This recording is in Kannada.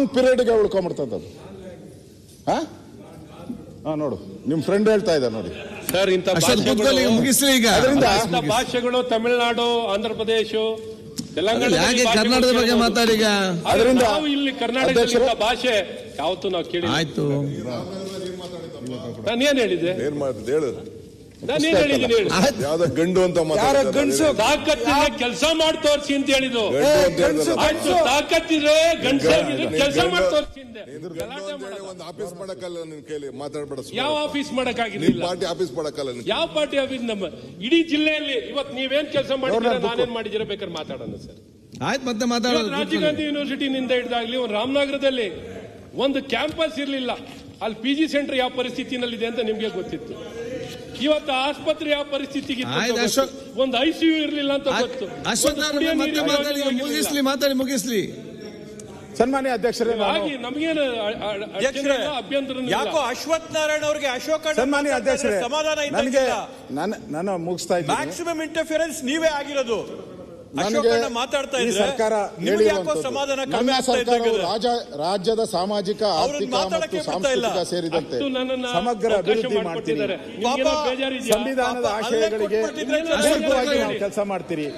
ಲಾಂಗ್ ಪೀರಿಯಡ್ಗೆ ಉಳ್ಕೊಂಬಿಡ್ತದೆ ಅದು. ಹಾ ಹಾ ನೋಡು ನಿಮ್ ಫ್ರೆಂಡ್ ಹೇಳ್ತಾ ಇದ್ದಾರೆ ನೋಡಿ. ಸರ್ ಇಂಥ ಭಾಷೆಗಳು ಕೂತ್ಕೊಳ್ಳಿ, ಈಗ ಮುಗಿಸ್ಲಿ ಈಗ. ಅದರಿಂದ ಭಾಷೆಗಳು ತಮಿಳುನಾಡು ಆಂಧ್ರ ಪ್ರದೇಶ ತೆಲಂಗಾಣ ಯಾಕೆ ಕರ್ನಾಟಕದ ಬಗ್ಗೆ ಮಾತಾಡಿ ಈಗ? ಅದರಿಂದ ನಾವು ಇಲ್ಲಿ ಕರ್ನಾಟಕದಲ್ಲಿ ಅಧ್ಯಕ್ಷರೇ- ಭಾಷೆ ಯಾವತ್ತು ನಾವು ಕೇಳಿ ಆಯ್ತು. ನಾನು ಏನ್ ಹೇಳಿದ್ದೆ ಏನ್ ಮಾಡ್ತಿದ್ದೆ ಹೇಳು. ಹೇಳಿದ್ದೀನಿ ಹೇಳಿ? ಯಾವ್ದೋ ಗಂಡು ಅಂತ ಮಾತಾಡ್ತಾರೆ. ಗಂಡ್ಸು? ತಾಕತ್ತಿದ್ರೆ ಕೆಲಸ ಮಾಡಿ ತೋರಿಸಿ ಅಂತ ಹೇಳಿದ್ರು ಗಂಡು ಅಂತ ಹೇಳ್ತಾರೆ. ಆಯ್ತು ತಾಕತ್ತಿದ್ರೆ ಗಂಡಸಾಗಿದ್ರೆ ಕೆಲಸ ಮಾಡಿ ತೋರಿಸಿ ಅಂದೆ. ನೀನು ಗಂಡು ಗಲಾಟೆ ಅಂತ ಹೇಳಿ ಮಾಡಲ್ಲ. ಒಂದು ಆಫೀಸ್ ಮಾಡಕ್ಕಲ್ಲ ನಿನ್ ಕೈಲಿ ಮಾತಾಡ್ಬೇಡ ಸುಮ್ನೆ. ಯಾವ ಆಫೀಸ್ ಮಾಡಕ್ಕಾಗಿರ್ಲಿಲ್ಲ ಪಾರ್ಟಿ ಆಫೀಸ್ ಮಾಡಕ್ಕಲ್ಲ ನಿನ್ ಯಾವ ಪಾರ್ಟಿ ಆಫೀಸ್? ನಮ್ಮ ಇಡೀ ಜಿಲ್ಲೆಯಲ್ಲಿ ಇವತ್ತು ನೀವೇನ್ ಕೆಲಸ ಮಾಡಿದ್ದೀರಾ? ನಾನೇನ್ ಮಾಡಿದಿರ ಬೇಕಾದ್ರೆ ಮಾತಾಡೋಣ ಸರ್. ಆಯ್ತು ಮತ್ತೆ ಇವತ್ತು ಮಾತಾಡೋದು ರಾಜೀವ್ ಗಾಂಧಿ ಯೂನಿವರ್ಸಿಟಿನಿಂದ ಹಿಡಿದಾಗ್ಲಿ ಒಂದು ರಾಮನಗರದಲ್ಲಿ ಒಂದು ಕ್ಯಾಂಪಸ್ ಇರಲಿಲ್ಲ. ಅಲ್ಲಿ ಪಿ ಜಿ ಸೆಂಟರ್ ಯಾವ ಪರಿಸ್ಥಿತಿನಲ್ಲಿದೆ ಅಂತ ನಿಮ್ಗೆ ಗೊತ್ತಿತ್ತು. ಇವತ್ತು ಆಸ್ಪತ್ರೆ ಯಾವ ಪರಿಸ್ಥಿತಿಗೆ. ಒಂದು ಐಸಿಯು ಇರಲಿಲ್ಲ ಅಂತ ಗೊತ್ತು. ಮುಗಿಸ್ಲಿ ಮಾತಾಡಿ ಮುಗಿಸ್ಲಿ. ಸನ್ಮಾನ್ಯ ಅಧ್ಯಕ್ಷರೇ ನಮಗೇನು ಅಭ್ಯಂತರ ಯಾಕೋ ಅಶ್ವಥ್ ನಾರಾಯಣ ಅವರಿಗೆ ಅಶೋಕ ಸನ್ಮಾನ್ಯ ಅಧ್ಯಕ್ಷರೇ ಸಮಾಧಾನ ನನಗೆ ನಾನು ಮುಗಿಸ್ತಾ ಇದ್ದೀನಿ. ಮ್ಯಾಕ್ಸಿಮಮ್ ಇಂಟರ್ಫಿಯರೆನ್ಸ್ ನೀವೇ ಆಗಿರೋದು. ನನಗೆ ಮಾತಾಡ್ತಾ ಸರ್ಕಾರ. ರಾಜ ರಾಜ್ಯದ ಸಾಮಾಜಿಕ ಆರ್ಥಿಕ ಮತ್ತು ಇಲ್ಲ. ಸಾಂಸ್ಕೃತಿಕ ಸೇರಿದಂತೆ ಸಮಗ್ರ ಅಭಿವೃದ್ಧಿ ಮಾಡ್ತೀರಿ? ಸಂವಿಧಾನದ ಆಶಯಗಳಿಗೆ. ಕೆಲಸ ಮಾಡ್ತೀರಿ